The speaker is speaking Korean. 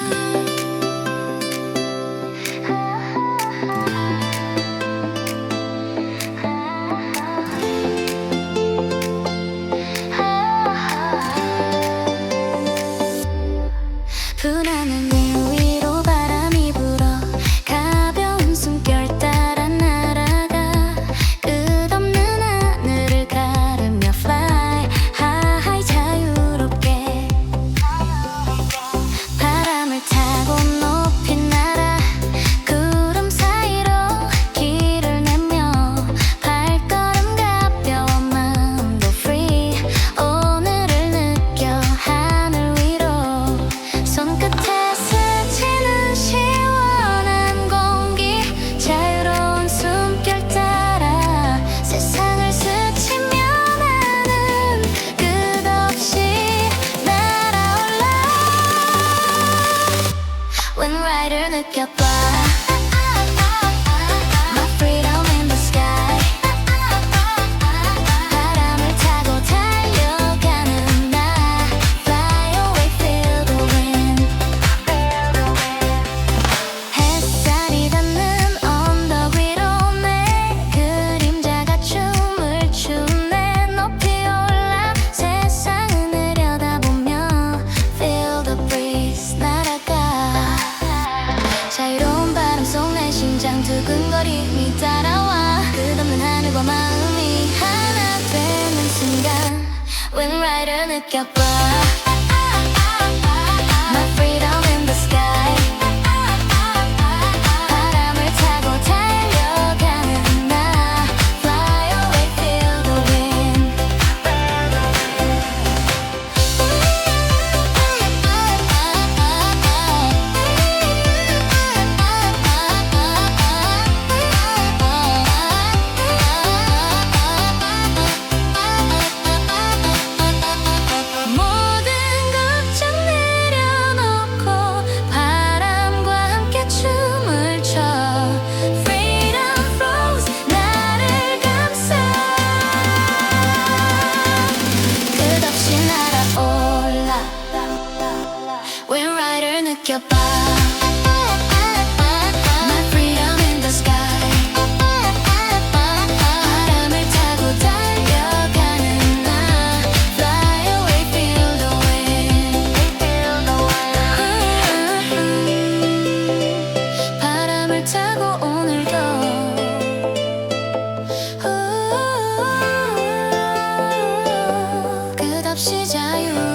you 느껴봐. 따라와. 끝없는 하늘과 마음이 하나 되는 순간 웬 라이더 느껴봐. 느껴봐 My freedom in the sky 바람을 타고 달려가는 나 Fly away, feel the wind 바람을 타고 오늘도 끝없이 자유